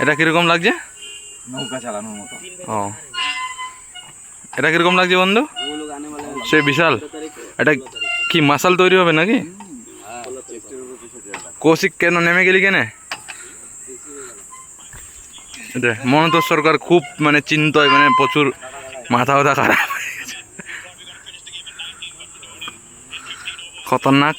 এটা কীরকম লাগছে? নৌকা চালানোর মতো। ও। এটা কীরকম লাগছে বন্ধু? সে বিশাল। এটা কি মাসাল তৈরি হবে নাকি? কৌশিক কেন নেমে গেলি কেন? এটা মনতোষ সরকার খুব মানে চিন্তায় মানে প্রচুর মাথা ব্যথা খারাপ। খতরনাক।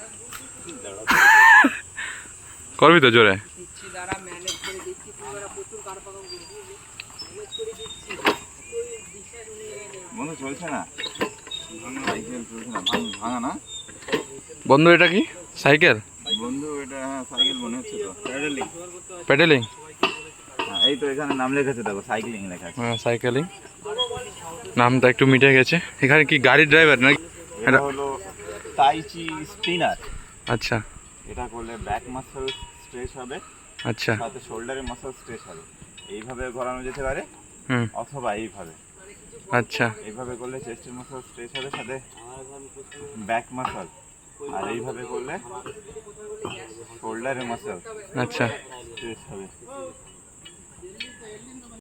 বিশ্বাস তো নে। বন্ধু চলছে না? সাইকেল চলছে না ভাঙ- ভাঙা না? বন্ধু এটা কি? সাইকেল? বন্ধু এটা হ্যাঁ সাইকেল মনে হচ্ছে তো। প্যাডেলিং প্যাডেলিং হ্যাঁ এই তো এখানে নাম লেখেছে দেখো সাইক্লিং লেখা আছে। হ্যাঁ সাইকেলিং নামটা একটু মিটে গেছে। এখানে কি গাড়ির ড্রাইভার নাকি? এটা এটা- হলো টাইচি স্পিনার আচ্ছা। এটা করলে ব্যাক মাসল স্ট্রেচ হবে আচ্ছা। সাথে শোল্ডারের মাসল স্ট্রেচ হবে। এইভাবে ঘোরানো যেতে পারে হুম। অথবা এইভাবে। আচ্ছা। এইভাবে করলে চেস্টের মাসল স্ট্রেচ হবে সাথে ব্যাক মাসল আর এইভাবে করলে শোল্ডারের মাসল আচ্ছা। স্ট্রেচ হবে।